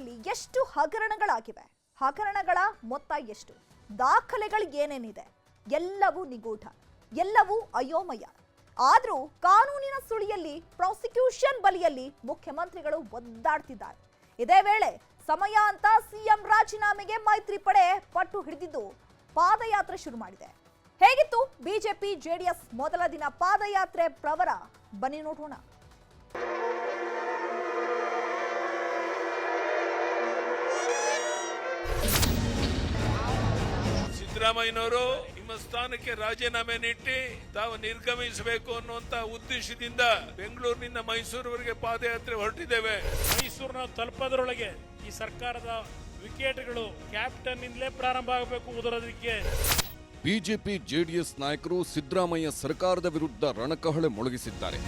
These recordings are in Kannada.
ಸರ್ಕಾರದಲ್ಲಿ ಎಷ್ಟು ಹಗರಣಗಳಾಗಿವೆ? ಹಗರಣಗಳ ಮೊತ್ತ ಎಷ್ಟು? ದಾಖಲೆಗಳು ಏನೇನಿದೆ? ಎಲ್ಲವೂ ನಿಗೂಢ, ಎಲ್ಲವೂ ಅಯೋಮಯ. ಆದರೂ ಕಾನೂನಿನ ಸುಳಿಯಲ್ಲಿ, ಪ್ರಾಸಿಕ್ಯೂಷನ್ ಬಲಿಯಲ್ಲಿ ಮುಖ್ಯಮಂತ್ರಿಗಳು ಒದ್ದಾಡ್ತಿದ್ದಾರೆ. ಇದೇ ವೇಳೆ ಸಮಯ ಅಂತ ಸಿಎಂ ರಾಜೀನಾಮೆಗೆ ಮೈತ್ರಿ ಪಡೆ ಪಟ್ಟು ಹಿಡಿದಿದ್ದು ಪಾದಯಾತ್ರೆ ಶುರು ಮಾಡಿದೆ. ಹೇಗಿತ್ತು? ಬಿಜೆಪಿ, ಜೆಡಿಎಸ್ ಮೊದಲ ದಿನ ಪಾದಯಾತ್ರೆ ಪ್ರವರ? ಬನ್ನಿ ನೋಡೋಣ. ಸಿದ್ದರಾಮಯ್ಯನವರು ನಿಮ್ಮ ಸ್ಥಾನಕ್ಕೆ ರಾಜೀನಾಮೆ ನೀಡಿ ತಾವು ನಿರ್ಗಮಿಸಬೇಕು ಅನ್ನುವಂತ ಉದ್ದೇಶದಿಂದ ಬೆಂಗಳೂರಿನಿಂದ ಮೈಸೂರುವರೆಗೆ ಪಾದಯಾತ್ರೆ ಹೊರಟಿದ್ದೇವೆ. ಮೈಸೂರಿನ ತಲುಪದರೊಳಗೆ ಈ ಸರ್ಕಾರದ ವಿಕೆಟ್ಗಳು ಕ್ಯಾಪ್ಟನ್ ಇಂದಲೇ ಪ್ರಾರಂಭ ಆಗಬೇಕು ಉದರೋದಕ್ಕೆ. ಬಿಜೆಪಿ ಜೆಡಿಎಸ್ ನಾಯಕರು ಸಿದ್ದರಾಮಯ್ಯ ಸರ್ಕಾರದ ವಿರುದ್ಧ ರಣಕಹಳೆ ಮೊಳಗಿಸಿದ್ದಾರೆ.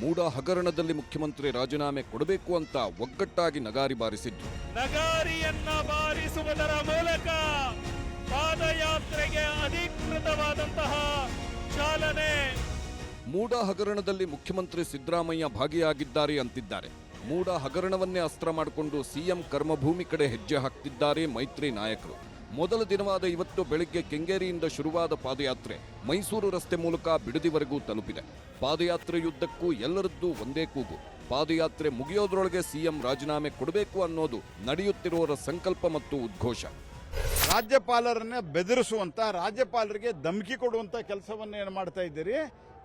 ಮೂಡ ಹಗರಣದಲ್ಲಿ ಮುಖ್ಯಮಂತ್ರಿ ರಾಜೀನಾಮೆ ಕೊಡಬೇಕು ಅಂತ ಒಗ್ಗಟ್ಟಾಗಿ ನಗಾರಿ ಬಾರಿಸಿದ್ರು. ನಗಾರಿಯನ್ನ ಬಾರಿಸುವುದರ ಮೂಲಕ ಪಾದಯಾತ್ರೆಗೆ ಅಧಿಕೃತವಾದಂತಹ ಚಾಲನೆ. ಮೂಡ ಹಗರಣದಲ್ಲಿ ಮುಖ್ಯಮಂತ್ರಿ ಸಿದ್ದರಾಮಯ್ಯ ಭಾಗಿಯಾಗಿದ್ದಾರೆ ಅಂತಿದ್ದಾರೆ. ಮೂಡ ಹಗರಣವನ್ನೇ ಅಸ್ತ್ರ ಮಾಡಿಕೊಂಡು ಸಿಎಂ ಕರ್ಮಭೂಮಿ ಕಡೆ ಹೆಜ್ಜೆ ಹಾಕ್ತಿದ್ದಾರೆ ಮೈತ್ರಿ ನಾಯಕರು. ಮೊದಲ ದಿನವಾದ ಇವತ್ತು ಬೆಳಗ್ಗೆ ಕೆಂಗೇರಿಯಿಂದ ಶುರುವಾದ ಪಾದಯಾತ್ರೆ ಮೈಸೂರು ರಸ್ತೆ ಮೂಲಕ ಬಿಡದಿವರೆಗೂ ತಲುಪಿದೆ. ಪಾದಯಾತ್ರೆಯುದ್ದಕ್ಕೂ ಎಲ್ಲರದ್ದೂ ಒಂದೇ ಕೂಗು. ಪಾದಯಾತ್ರೆ ಮುಗಿಯೋದ್ರೊಳಗೆ ಸಿಎಂ ರಾಜೀನಾಮೆ ಕೊಡಬೇಕು ಅನ್ನೋದು ನಡೆಯುತ್ತಿರುವವರ ಸಂಕಲ್ಪ ಮತ್ತು ಉದ್ಘೋಷ. ರಾಜ್ಯಪಾಲರನ್ನ ಬೆದರಿಸುವಂತ, ರಾಜ್ಯಪಾಲರಿಗೆ ಧಮಕಿ ಕೊಡುವಂತ ಕೆಲಸವನ್ನ ಏನು ಮಾಡ್ತಾ ಇದ್ದೀರಿ?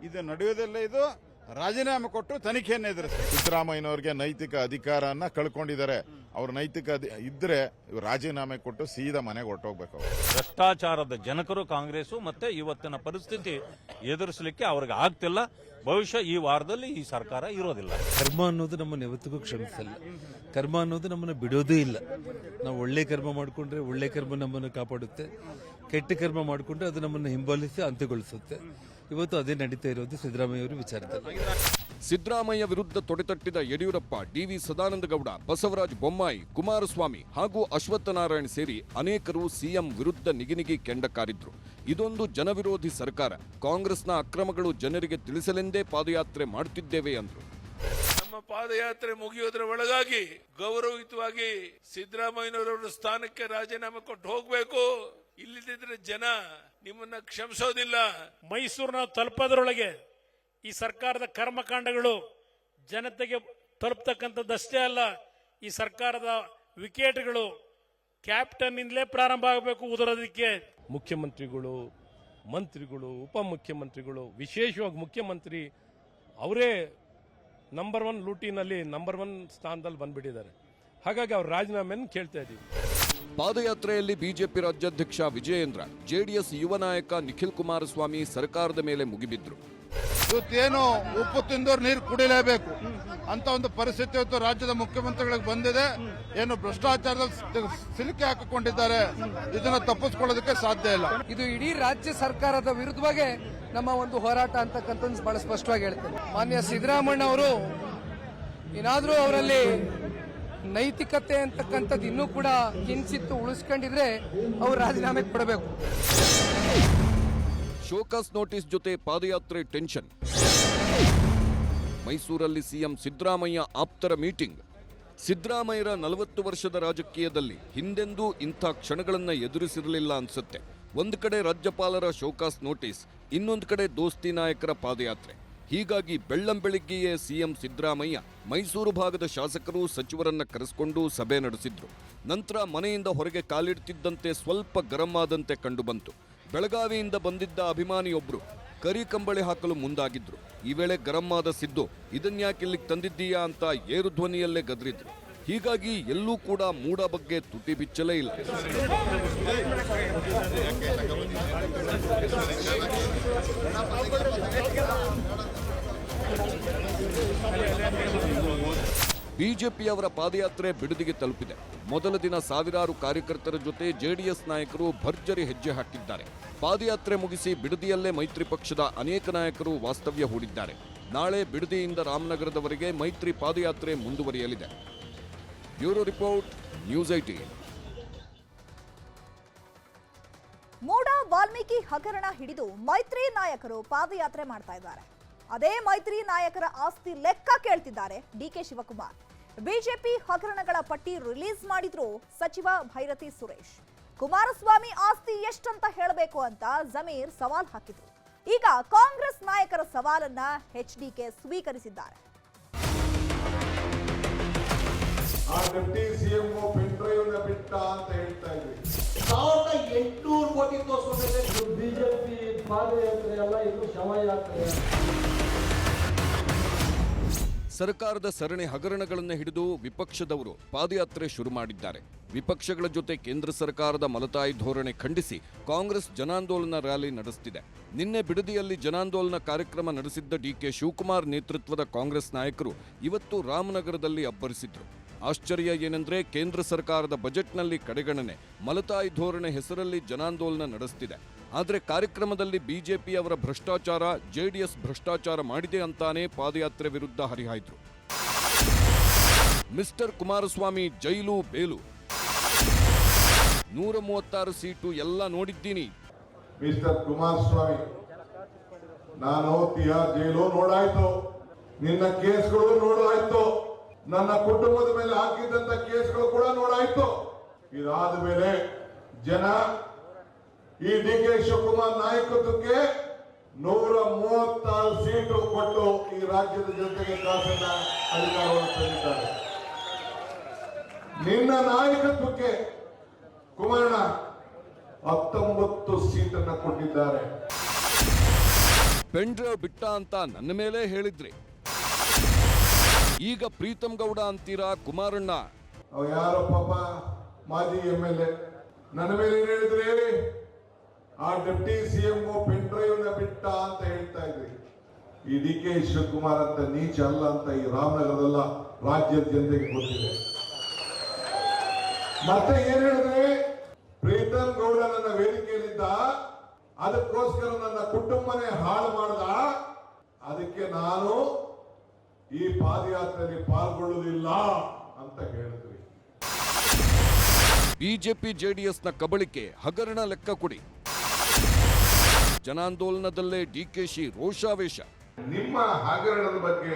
ಇದು ನಡೆಯೋದಿಲ್ಲ ಇದು. ರಾಜೀನಾಮೆ ಕೊಟ್ಟು ತನಿಖೆಯನ್ನು ಎದುರಿಸಿ ಸಿದ್ದರಾಮಯ್ಯನವರಿಗೆ ನೈತಿಕ ಅಧಿಕಾರನ ಕಳ್ಕೊಂಡಿದ್ದಾರೆ. ಅವ್ರ ನೈತಿಕ ಅಧಿ- ಇದ್ರೆ ಇವ್ರು ರಾಜೀನಾಮೆ ಕೊಟ್ಟು ಸೀದಾ ಮನೆಗೆ ಹೊರಟೋಗ್ಬೇಕು ಭ್ರಷ್ಟಾಚಾರದ ಜನಕರು ಕಾಂಗ್ರೆಸ್ ಮತ್ತೆ ಇವತ್ತಿನ ಪರಿಸ್ಥಿತಿ ಎದುರಿಸಲಿಕ್ಕೆ ಅವ್ರಿಗೆ ಆಗ್ತಿಲ್ಲ. ಬಹುಶಃ ಈ ವಾರದಲ್ಲಿ ಈ ಸರ್ಕಾರ ಇರೋದಿಲ್ಲ. ಕರ್ಮ ಅನ್ನೋದು ನಮ್ಮನ್ನು ಯಾವತ್ತಿಗೂ ಕ್ಷಮಿಸಲ್ಲ. ಕರ್ಮ ಅನ್ನೋದು ನಮ್ಮನ್ನು ಬಿಡೋದೇ ಇಲ್ಲ. ನಾವು ಒಳ್ಳೆ ಕರ್ಮ ಮಾಡಿಕೊಂಡ್ರೆ ಒಳ್ಳೆ ಕರ್ಮ ನಮ್ಮನ್ನು ಕಾಪಾಡುತ್ತೆ. ಕೆಟ್ಟ ಕರ್ಮ ಮಾಡಿಕೊಂಡ್ರೆ ಅದು ನಮ್ಮನ್ನು ಹಿಂಬಾಲಿಸಿ ಅಂತ್ಯಗೊಳಿಸುತ್ತೆ. ಇವತ್ತು ಅದೇ ನಡೀತಾ ಇರೋದು ಸಿದ್ದರಾಮಯ್ಯ ಅವರು ವಿಚಾರದಲ್ಲಿ. ಸಿದ್ದರಾಮಯ್ಯ ವಿರುದ್ಧ ತೊಡೆತಟ್ಟಿದ ಯಡಿಯೂರಪ್ಪ ಡಿವಿ ಸದಾನಂದಗೌಡ ಬಸವರಾಜ ಬೊಮ್ಮಾಯಿ ಕುಮಾರಸ್ವಾಮಿ ಹಾಗೂ ಅಶ್ವತ್ಥನಾರಾಯಣ ಸೇರಿ ಅನೇಕರು ಸಿಎಂ ವಿರುದ್ಧ ನಿಗಿನಿಗಿ ಕೆಂಡ ಕಾರಿದ್ರು. ಇದೊಂದು ಜನವಿರೋಧಿ ಸರ್ಕಾರ. ಕಾಂಗ್ರೆಸ್ನ ಅಕ್ರಮಗಳು ಜನರಿಗೆ ತಿಳಿಸಲೆಂದೇ ಪಾದಯಾತ್ರೆ ಮಾಡುತ್ತಿದ್ದೇವೆ ಅಂದ್ರು. ನಮ್ಮ ಪಾದಯಾತ್ರೆ ಮುಗಿಯೋದ್ರ ಒಳಗಾಗಿ ಗೌರವಯುತವಾಗಿ ಸಿದ್ದರಾಮಯ್ಯನವರ ಸ್ಥಾನಕ್ಕೆ ರಾಜೀನಾಮೆ ಕೊಟ್ಟು ಹೋಗಬೇಕು. ಇಲ್ಲದಿದ್ರೆ ಜನ ನಿಮ್ಮನ್ನ ಕ್ಷಮಿಸೋದಿಲ್ಲ. ಮೈಸೂರಿನ ತಲುಪೋದ್ರೊಳಗೆ ಈ ಸರ್ಕಾರದ ಕರ್ಮಕಾಂಡಗಳು ಜನತೆಗೆ ತಲುಪ್ತಕ್ಕಂಥದ್ದಷ್ಟೇ ಅಲ್ಲ ಈ ಸರ್ಕಾರದ ವಿಕೆಟ್ಗಳು ಕ್ಯಾಪ್ಟನ್ ಇಂದಲೇ ಪ್ರಾರಂಭ ಆಗಬೇಕು ಉದುರೋದಕ್ಕೆ. ಮುಖ್ಯಮಂತ್ರಿಗಳು ಮಂತ್ರಿಗಳು ಉಪಮುಖ್ಯಮಂತ್ರಿಗಳು ವಿಶೇಷವಾಗಿ ಮುಖ್ಯಮಂತ್ರಿ ಅವರೇ ನಂಬರ್ ಒನ್ ಲೂಟಿನಲ್ಲಿ ನಂಬರ್ ಒನ್ ಸ್ಥಾನದಲ್ಲಿ ಬಂದ್ಬಿಟ್ಟಿದ್ದಾರೆ. ಹಾಗಾಗಿ ಅವ್ರು ರಾಜೀನಾಮೆಯನ್ನು ಕೇಳ್ತಾ ಇದ್ದೀವಿ. ಪಾದಯಾತ್ರೆಯಲ್ಲಿ ಬಿಜೆಪಿ ರಾಜ್ಯಾಧ್ಯಕ್ಷ ವಿಜಯೇಂದ್ರ ಜೆಡಿಎಸ್ ಯುವ ನಾಯಕ ನಿಖಿಲ್ ಕುಮಾರಸ್ವಾಮಿ ಸರ್ಕಾರದ ಮೇಲೆ ಮುಗಿಬಿದ್ರು. ಇವತ್ತೇನು ಉಪ್ಪು ತಿಂದವ್ರು ನೀರು ಕುಡಿಲೇಬೇಕು ಅಂತ ಒಂದು ಪರಿಸ್ಥಿತಿ ಇವತ್ತು ರಾಜ್ಯದ ಮುಖ್ಯಮಂತ್ರಿಗಳಿಗೆ ಬಂದಿದೆ. ಏನು ಭ್ರಷ್ಟಾಚಾರದಲ್ಲಿ ಸಿಲುಕೆ ಹಾಕಿಕೊಂಡಿದ್ದಾರೆ. ಇದನ್ನ ತಪ್ಪಿಸ್ಕೊಳ್ಳೋದಕ್ಕೆ ಸಾಧ್ಯ ಇಲ್ಲ. ಇದು ಇಡೀ ರಾಜ್ಯ ಸರ್ಕಾರದ ವಿರುದ್ಧವಾಗಿ ನಮ್ಮ ಒಂದು ಹೋರಾಟ ಅಂತಕ್ಕಂಥದ್ದು ಬಹಳ ಸ್ಪಷ್ಟವಾಗಿ ಹೇಳ್ತೇನೆ. ಮಾನ್ಯ ಸಿದ್ದರಾಮಣ್ಣ ಅವರು ಏನಾದರೂ ಅವರಲ್ಲಿ ನೈತಿಕತೆ ಅಂತಕ್ಕಂಥದ್ದು ಇನ್ನೂ ಕೂಡ ಕಿಂಚಿತ್ತು ಉಳಿಸ್ಕೊಂಡಿದ್ರೆ ಅವ್ರು ರಾಜೀನಾಮೆ ಕೊಡಬೇಕು. ಶೋಕಾಸ್ ನೋಟಿಸ್ ಜೊತೆ ಪಾದಯಾತ್ರೆ ಟೆನ್ಷನ್. ಮೈಸೂರಲ್ಲಿ ಸಿಎಂ ಸಿದ್ದರಾಮಯ್ಯ ಆಪ್ತರ ಮೀಟಿಂಗ್. ಸಿದ್ದರಾಮಯ್ಯರ ನಲವತ್ತು ವರ್ಷದ ರಾಜಕೀಯದಲ್ಲಿ ಹಿಂದೆಂದೂ ಇಂಥ ಕ್ಷಣಗಳನ್ನು ಎದುರಿಸಿರಲಿಲ್ಲ ಅನ್ಸುತ್ತೆ. ಒಂದು ಕಡೆ ರಾಜ್ಯಪಾಲರ ಶೋಕಾಸ್ ನೋಟಿಸ್, ಇನ್ನೊಂದು ಕಡೆ ದೋಸ್ತಿ ನಾಯಕರ ಪಾದಯಾತ್ರೆ. ಹೀಗಾಗಿ ಬೆಳ್ಳಂ ಬೆಳಿಗ್ಗೆಯೇ ಸಿಎಂ ಸಿದ್ದರಾಮಯ್ಯ ಮೈಸೂರು ಭಾಗದ ಶಾಸಕರು ಸಚಿವರನ್ನ ಕರೆಸಿಕೊಂಡು ಸಭೆ ನಡೆಸಿದ್ರು. ನಂತರ ಮನೆಯಿಂದ ಹೊರಗೆ ಕಾಲಿಡ್ತಿದ್ದಂತೆ ಸ್ವಲ್ಪ ಗರಂ ಆದಂತೆ ಕಂಡುಬಂತು ಬೆಳಗಾವಿಯಿಂದ ಬಂದಿದ್ದ ಅಭಿಮಾನಿಯೊಬ್ಬರು ಕರಿ ಕಂಬಳಿ ಹಾಕಲು ಮುಂದಾಗಿದ್ರು. ಈ ವೇಳೆ ಗರಂ ಆದ ಸಿದ್ದು ಇದನ್ಯಾಕೆ ಇಲ್ಲಿಗೆ ತಂದಿದ್ದೀಯಾ ಅಂತ ಏರು ಧ್ವನಿಯಲ್ಲೇ ಗದರಿದ್ರು. ಹೀಗಾಗಿ ಎಲ್ಲೂ ಕೂಡ ಮೂಡ ಬಗ್ಗೆ ತುಟಿ ಬಿಚ್ಚಲೇ ಇಲ್ಲ. ಬಿಜೆಪಿಯವರ ಪಾದಯಾತ್ರೆ ಬಿಡದಿಗೆ ತಲುಪಿದೆ. ಮೊದಲ ದಿನ ಸಾವಿರಾರು ಕಾರ್ಯಕರ್ತರ ಜೊತೆ ಜೆಡಿಎಸ್ ನಾಯಕರು ಭರ್ಜರಿ ಹೆಜ್ಜೆ ಹಾಕಿದ್ದಾರೆ. ಪಾದಯಾತ್ರೆ ಮುಗಿಸಿ ಬಿಡದಿಯಲ್ಲೇ ಮೈತ್ರಿ ಪಕ್ಷದ ಅನೇಕ ನಾಯಕರು ವಾಸ್ತವ್ಯ ಹೂಡಿದ್ದಾರೆ. ನಾಳೆ ಬಿಡದಿಯಿಂದ ರಾಮನಗರದವರೆಗೆ ಮೈತ್ರಿ ಪಾದಯಾತ್ರೆ ಮುಂದುವರಿಯಲಿದೆ. Bureau report, news eighteen. ಮೋಡ ವಾಲ್ಮೀಕಿ ಹಗರಣ ಹಿಡಿದು ಮೈತ್ರಿ ನಾಯಕರು ಪಾದಯಾತ್ರೆ ಮಾಡ್ತಾ ಇದ್ದಾರೆ. ಅದೇ ಮೈತ್ರಿ ನಾಯಕರ ಆಸ್ತಿ ಲೆಕ್ಕ ಕೇಳ್ತಿದ್ದಾರೆ ಡಿ ಕೆ ಶಿವಕುಮಾರ್. ಬಿಜೆಪಿ ಹಗರಣಗಳ ಪಟ್ಟಿ ರಿಲೀಸ್ ಮಾಡಿದ್ರು ಸಚಿವ ಭೈರತಿ ಸುರೇಶ್. ಕುಮಾರಸ್ವಾಮಿ ಆಸ್ತಿ ಎಷ್ಟಂತ ಹೇಳಬೇಕು ಅಂತ ಜಮೀರ್ ಸವಾಲ್ ಹಾಕಿದ್ರು. ಈಗ ಕಾಂಗ್ರೆಸ್ ನಾಯಕರ ಸವಾಲನ್ನ ಎಚ್ ಡಿಕೆ ಸ್ವೀಕರಿಸಿದ್ದಾರೆ. ಆ ಡೆಪ್ಟಿ ಸಿಎಂ ಪೆನ್ ಡ್ರೈವ್ನ ಬಿಟ್ಟ ಅಂತ ಹೇಳ್ತಾ ಇದ್ವಿ. ಸಾವಿರದ ಎಂಟುನೂರು ಕೋಟಿ ತೋರಿಸ್ಕೊಂಡಿದೆ ಬಿಜೆಪಿ ಪಾದಯಾತ್ರೆ ಅಲ್ಲ ಇದು ಶವಯಾತ್ರೆ. ಸರ್ಕಾರದ ಸರಣಿ ಹಗರಣಗಳನ್ನು ಹಿಡಿದು ವಿಪಕ್ಷದವರು ಪಾದಯಾತ್ರೆ ಶುರು ಮಾಡಿದ್ದಾರೆ. ವಿಪಕ್ಷಗಳ ಜೊತೆ ಕೇಂದ್ರ ಸರ್ಕಾರದ ಮಲತಾಯಿ ಧೋರಣೆ ಖಂಡಿಸಿ ಕಾಂಗ್ರೆಸ್ ಜನಾಂದೋಲನ ರ್ಯಾಲಿ ನಡೆಸುತ್ತಿದೆ ನಿನ್ನೆ ಬಿಡದಿಯಲ್ಲಿ ಜನಾಂದೋಲನ ಕಾರ್ಯಕ್ರಮ ನಡೆಸಿದ್ದ ಡಿಕೆ ಶಿವಕುಮಾರ್ ನೇತೃತ್ವದ ಕಾಂಗ್ರೆಸ್ ನಾಯಕರು ಇವತ್ತು ರಾಮನಗರದಲ್ಲಿ ಅಬ್ಬರಿಸಿದ್ರು. ಆಶ್ಚರ್ಯ ಏನೆಂದರೆ ಕೇಂದ್ರ ಸರ್ಕಾರದ ಬಜೆಟ್ನಲ್ಲಿ ಕಡೆಗಣನೆ, ಮಲತಾಯಿ ಧೋರಣೆ ಹೆಸರಲ್ಲಿ ಜನಾಂದೋಲನ ನಡೆಸ್ತಿದೆ. ಆದರೆ ಕಾರ್ಯಕ್ರಮದಲ್ಲಿ ಬಿಜೆಪಿ ಅವರ ಭ್ರಷ್ಟಾಚಾರ, ಜೆಡಿಎಸ್ ಭ್ರಷ್ಟಾಚಾರ ಮಾಡಿದೆ ಅಂತಾನೆ ಪಾದಯಾತ್ರೆ ವಿರುದ್ಧ ಹರಿಹಾಯ್ದರು. Mister Kumaraswamy jail bail. ನೂರ ಮೂವತ್ತಾರು ಸೀಟು ಎಲ್ಲ ನೋಡಿದ್ದೀನಿ. ಮಿಸ್ಟರ್ ಕುಮಾರಸ್ವಾಮಿ, ನಾನು ತಿಹಾರ್ ಜೈಲು ನೋಡಾಯ್ತು. ನಿನ್ನ ಕೇಸ್ಗಳು ನೋಡಾಯ್ತು. ನನ್ನ ಕುಟುಂಬದ ಮೇಲೆ ಹಾಕಿದ್ದಂತ ಕೇಸ್ಗಳು ಕೂಡ ನೋಡಾಯ್ತು ಇದಾದ ಮೇಲೆ ಜನ ಈ ಡಿ ಕೆ ಶಿವಕುಮಾರ್ ನಾಯಕತ್ವಕ್ಕೆ ನೂರ ಮೂವತ್ತಾರು ಸೀಟು ಕೊಟ್ಟು ಈ ರಾಜ್ಯದ ಜನತೆಗೆ ಕಾಸನ್ನ ಅಧಿಕಾರವನ್ನು ತಂದಿದ್ದಾರೆ. ನಿನ್ನ ನಾಯಕತ್ವಕ್ಕೆ ಕುಮಾರಣ್ಣ ಹತ್ತೊಂಬತ್ತು ಸೀಟನ್ನು ಕೊಟ್ಟಿದ್ದಾರೆ. ಪೆಂಡ್ರೈವ್ ಬಿಟ್ಟ ಅಂತ ನನ್ನ ಮೇಲೆ ಹೇಳಿದ್ರಿ. ಈಗ ಪ್ರೀತಮ್ ಗೌಡ ಅಂತೀರಾ ಕುಮಾರಣ್ಣ? ಯಾರೋ ಪಾಪ ಮಾಜಿ ಎಂ ಎಲ್ ಎ. ನನ್ನ ಮೇಲೆ ಏನ್ ಹೇಳಿದ್ರೆ ಆ ಡೆಪ್ಟಿ ಸಿಎಂ ಪೆನ್ ಡ್ರೈವ್ ಬಿಟ್ಟ ಅಂತ ಹೇಳ್ತಾ ಇದ್ರಿ. ಈ ಡಿ ಕೆ ಶಿವಕುಮಾರ್ ಅಂತ ನೀಚ ಅಲ್ಲ ಅಂತ ಈ ರಾಮನಗರದಲ್ಲ ರಾಜ್ಯದ ಜನತೆಗೆ ಗೊತ್ತಿದೆ. ಮತ್ತೆ ಏನ್ ಹೇಳಿದ್ರೆ ಪ್ರೀತಮ್ ಗೌಡ ನನ್ನ ವೇದಿಕೆಯಲ್ಲಿದ್ದ, ಅದಕ್ಕೋಸ್ಕರ ನನ್ನ ಕುಟುಂಬನೇ ಹಾಳು ಮಾಡ್ದ. ಅದಕ್ಕೆ ನಾನು ಈ ಪಾದಯಾತ್ರೆಯಲ್ಲಿ ಪಾಲ್ಗೊಳ್ಳುವುದಿಲ್ಲ ಅಂತ ಹೇಳಿದ್ರಿ ಬಿಜೆಪಿ ಜೆಡಿಎಸ್ನ ಕಬಳಿಕೆ ಹಗರಣ ಲೆಕ್ಕ ಕೊಡಿ. ಜನಾಂದೋಲನದಲ್ಲೇ ಡಿಕೆಶಿ ರೋಷಾವೇಶ. ನಿಮ್ಮ ಹಗರಣದ ಬಗ್ಗೆ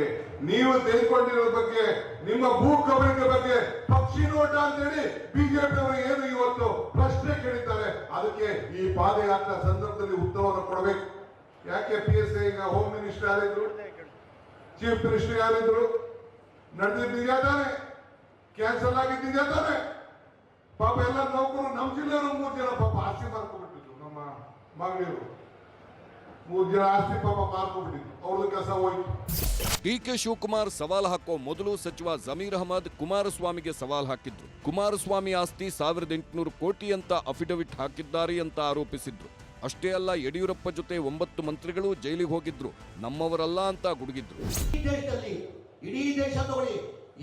ನೀವು ತೆಗೆದುಕೊಂಡಿರೋ ಬಗ್ಗೆ ನಿಮ್ಮ ಭೂ ಕಬಳಿಕೆ ಬಗ್ಗೆ ಪಕ್ಷಿ ನೋಟ ಅಂತೇಳಿ ಬಿಜೆಪಿ ಅವರು ಏನು ಇವತ್ತು ಪ್ರಶ್ನೆ ಕೇಳಿದ್ದಾರೆ. ಅದಕ್ಕೆ ಈ ಪಾದಯಾತ್ರಾ ಸಂದರ್ಭದಲ್ಲಿ ಉತ್ತರವನ್ನು ಕೊಡಬೇಕು. ಯಾಕೆ ಪಿ ಎಸ್ ಈಗ ಹೋಮ್ ಮಿನಿಸ್ಟರ್ ಯಾರಿದ್ರು ಚೀಫ್ ಮಿನಿಸ್ಟರ್ ಯಾರಿದ್ರು? ನಡೆದಿದ್ದೀಯಾ ತಾನೆ? ಕ್ಯಾನ್ಸಲ್ ಆಗಿದ್ದೀಯಾ ತಾನೆ? ಪಾಪ ಎಲ್ಲ ನೌಕರು ನಮ್ಮ ಜಿಲ್ಲೆಯವರು ಮೂರು ಜನ ಪಾಪ ಆಸ್ತಿ ಮಾರ್ಕೊಂಡ್ಬಿಟ್ಟಿದ್ರು, ನಮ್ಮ ಮಗಳಿರು ಮೂರು ಜನ ಆಸ್ತಿ ಪಾಪ ಮಾರ್ಕೊಂಡ್ಬಿಟ್ಟಿದ್ರು, ಅವ್ರದ್ದು ಕೆಲಸ ಹೋಯ್ತು. ಡಿಕೆ ಶಿವಕುಮಾರ್ ಸವಾಲ್ ಹಾಕೋ ಮೊದಲು ಸಚಿವ ಜಮೀರ್ ಅಹಮದ್ ಕುಮಾರಸ್ವಾಮಿಗೆ ಸವಾಲ್ ಹಾಕಿದ್ರು. ಕುಮಾರಸ್ವಾಮಿ ಆಸ್ತಿ ಸಾವಿರದ ಎಂಟುನೂರು ಕೋಟಿ ಅಂತ ಅಫಿಡವಿಟ್ ಹಾಕಿದ್ದಾರೆ ಅಂತ ಆರೋಪಿಸಿದ್ರು. ಅಷ್ಟೇ ಅಲ್ಲ ಯಡಿಯೂರಪ್ಪ ಜೊತೆ ಒಂಬತ್ತು ಮಂತ್ರಿಗಳು ಜೈಲಿಗೆ ಹೋಗಿದ್ರು. ನಮ್ಮವರಲ್ಲ ಅಂತ ಗುಡುಗಿದ್ರು. ದೇಶದಲ್ಲಿ, ಇಡೀ ದೇಶ ತಗೊಳ್ಳಿ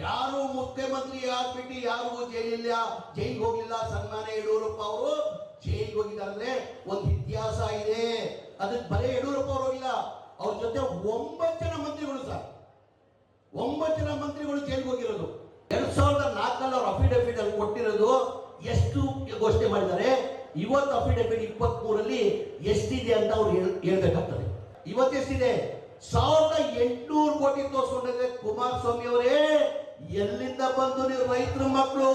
ಯಾರು ಮುಖ್ಯಮಂತ್ರಿ ಆಗ್ಬಿಟ್ಟು ಯಾರು ಜೈಲಿಲ್ಲ, ಜೈಲಿಗೆ ಹೋಗಿಲ್ಲ ಸನ್ಮಾನ ಯಡಿಯೂರಪ್ಪ ಅವರು, ಜೈಲಿಗೆ ಹೋಗಿದ್ದಾರೆ ಒಂದು ಇತಿಹಾಸ ಇದೆ. ಅದಕ್ಕೆ ಬರೀ ಯಡಿಯೂರಪ್ಪ ಅವರು ಹೋಗಿಲ್ಲ ಅವ್ರ ಜೊತೆ ಒಂಬತ್ತು ಜನ ಮಂತ್ರಿಗಳು ಸರ್. ಒಂಬತ್ತು ಜನ ಮಂತ್ರಿಗಳು ಜೈಲಿಗೆ ಹೋಗಿರೋದು. ಎರಡ್ ಸಾವಿರದ ನಾಲ್ಕಲ್ಲಿ ಅವ್ರ ಅಫಿಡವಿಟ್ ಅಲ್ಲಿ ಕೊಟ್ಟಿರೋದು, ಎಷ್ಟು ಘೋಷಣೆ ಮಾಡಿದ್ದಾರೆ? ಇವತ್ತು ಅಫಿಡವಿಟ್ ಇಪ್ಪತ್ತ್ ಮೂರಲ್ಲಿ ಎಷ್ಟಿದೆ ಅಂತ ಅವ್ರು ಹೇಳ್- ಹೇಳ್ಬೇಕಾಗ್ತದೆ. ಇವತ್ತು ಎಷ್ಟಿದೆ? ಸಾವಿರದ ಎಂಟುನೂರು ಕೋಟಿ ತೋರಿಸ್ಕೊಂಡಿದ್ರೆ ಕುಮಾರಸ್ವಾಮಿ ಅವರೇ. ಎಲ್ಲಿಂದ ಬಂದು ನೀವು ರೈತರ ಮಕ್ಕಳು?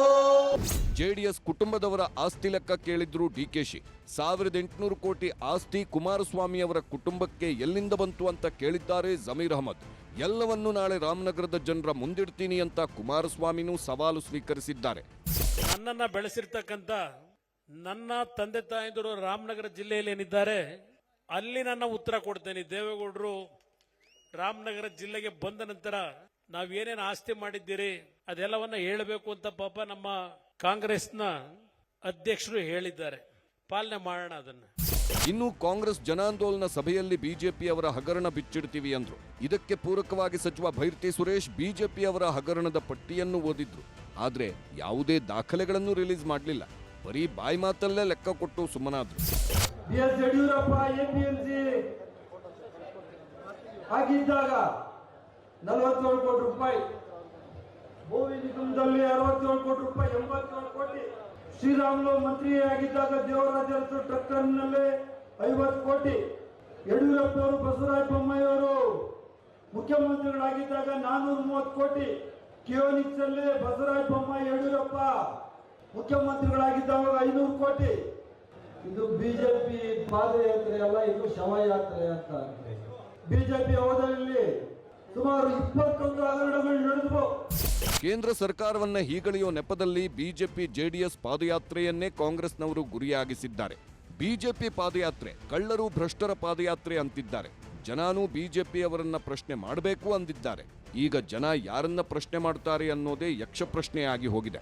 ಜೆಡಿಎಸ್ ಕುಟುಂಬದವರ ಆಸ್ತಿ ಲೆಕ್ಕ ಕೇಳಿದ್ರು ಡಿಕೆಶಿ ಸಾವಿರದ ಎಂಟುನೂರು ಕೋಟಿ ಆಸ್ತಿ ಕುಮಾರಸ್ವಾಮಿ ಅವರ ಕುಟುಂಬಕ್ಕೆ ಎಲ್ಲಿಂದ ಬಂತು ಅಂತ ಕೇಳಿದ್ದಾರೆ ಜಮೀರ್ ಅಹಮದ್. ಎಲ್ಲವನ್ನೂ ನಾಳೆ ರಾಮನಗರದ ಜನರ ಮುಂದಿಡ್ತೀನಿ ಅಂತ ಕುಮಾರಸ್ವಾಮಿನೂ ಸವಾಲು ಸ್ವೀಕರಿಸಿದ್ದಾರೆ. ನನ್ನನ್ನ ಬೆಳೆಸಿರ್ತಕ್ಕಂಥ ನನ್ನ ತಂದೆ ತಾಯಂದಿರು ರಾಮನಗರ ಜಿಲ್ಲೆಯಲ್ಲಿ ಏನಿದ್ದಾರೆ, ಅಲ್ಲಿ ನನ್ನ ಉತ್ತರ ಕೊಡ್ತೇನೆ. ದೇವೇಗೌಡರು ರಾಮನಗರ ಜಿಲ್ಲೆಗೆ ಬಂದ ನಂತರ ನಾವೇನೇನು ಆಸ್ತಿ ಮಾಡಿದ್ದೀರಿ, ಅದೆಲ್ಲವನ್ನ ಹೇಳಬೇಕು ಅಂತ ಪಾಪ ನಮ್ಮ ಕಾಂಗ್ರೆಸ್ನ ಅಧ್ಯಕ್ಷರು ಹೇಳಿದ್ದಾರೆ. ಪಾಲನೆ ಮಾಡೋಣ ಅದನ್ನ. ಇನ್ನು ಕಾಂಗ್ರೆಸ್ ಜನಾಂದೋಲನ ಸಭೆಯಲ್ಲಿ ಬಿಜೆಪಿ ಅವರ ಹಗರಣ ಬಿಚ್ಚಿಡ್ತೀವಿ ಅಂದ್ರು. ಇದಕ್ಕೆ ಪೂರಕವಾಗಿ ಸಚಿವ ಭೈರತಿ ಸುರೇಶ್ ಬಿಜೆಪಿ ಅವರ ಹಗರಣದ ಪಟ್ಟಿಯನ್ನು ಓದಿದ್ರು. ಆದರೆ ಯಾವುದೇ ದಾಖಲೆಗಳನ್ನು ರಿಲೀಸ್ ಮಾಡಲಿಲ್ಲ. ಬರೀ ಬಾಯಿ ಮಾತಲ್ಲೇ ಲೆಕ್ಕ ಕೊಟ್ಟು ಸುಮ್ಮನಾದ್ರು. ಎಸ್ ಯಡಿಯೂರಪ್ಪ, ಎಪಿಎಂಸಿ ಆಗಿದ್ದಾಗ ನಲವತ್ತೇಳು ಕೋಟಿ ರೂಪಾಯಿ ಭೂಮಿ ನಿಗಮದಲ್ಲಿ ಅರವತ್ತೇಳು ಕೋಟಿ ರೂಪಾಯಿ, ಎಂಬತ್ತೇಳು ಕೋಟಿ ಶ್ರೀರಾಮುಲು ಮಂತ್ರಿ ಆಗಿದ್ದಾಗ ದೇವರಾಜ ಅರಸು ಟ್ರಕ್ಟರ್ನಲ್ಲಿ ಐವತ್ತು ಕೋಟಿ. ಯಡಿಯೂರಪ್ಪ ಅವರು ಬಸವರಾಜ ಬೊಮ್ಮಾಯಿ ಅವರು ಮುಖ್ಯಮಂತ್ರಿಗಳಾಗಿದ್ದಾಗ ನಾನೂರ ಮೂವತ್ತು ಕೋಟಿ. ಕಿಯೋನಿಕ್ಸ್ ಅಲ್ಲಿ ಬಸವರಾಜ ಬೊಮ್ಮಾಯಿ, ಯಡಿಯೂರಪ್ಪ ಮುಖ್ಯಮಂತ್ರಿಗಳಾಗಿದ್ದಾಗ ಐನೂರು ಕೋಟಿ. ಇದು ಬಿಜೆಪಿ ಪಾದಯಾತ್ರೆ ಅಲ್ಲ, ಇದು ಶವಯಾತ್ರೆ ಅಂತ ಬಿಜೆಪಿ ಅವಧಿಯಲ್ಲಿ ಸುಮಾರು ಇಪ್ಪತ್ತೊಂದು ಹಗರಣಗಳು ನಡೆದವು. ಕೇಂದ್ರ ಸರ್ಕಾರವನ್ನ ಹೀಗಳಿಯೋ ನೆಪದಲ್ಲಿ ಬಿಜೆಪಿ ಜೆಡಿಎಸ್ ಪಾದಯಾತ್ರೆಯನ್ನೇ ಕಾಂಗ್ರೆಸ್ನವರು ಗುರಿಯಾಗಿಸಿದ್ದಾರೆ. ಬಿಜೆಪಿ ಪಾದಯಾತ್ರೆ, ಕಳ್ಳರು ಭ್ರಷ್ಟರ ಪಾದಯಾತ್ರೆ ಅಂತಿದ್ದಾರೆ. ಜನಾನೂ ಬಿಜೆಪಿ ಅವರನ್ನ ಪ್ರಶ್ನೆ ಮಾಡಬೇಕು ಅಂದಿದ್ದಾರೆ. ಈಗ ಜನ ಯಾರನ್ನ ಪ್ರಶ್ನೆ ಮಾಡ್ತಾರೆ ಅನ್ನೋದೇ ಯಕ್ಷ ಪ್ರಶ್ನೆಯಾಗಿ ಹೋಗಿದೆ.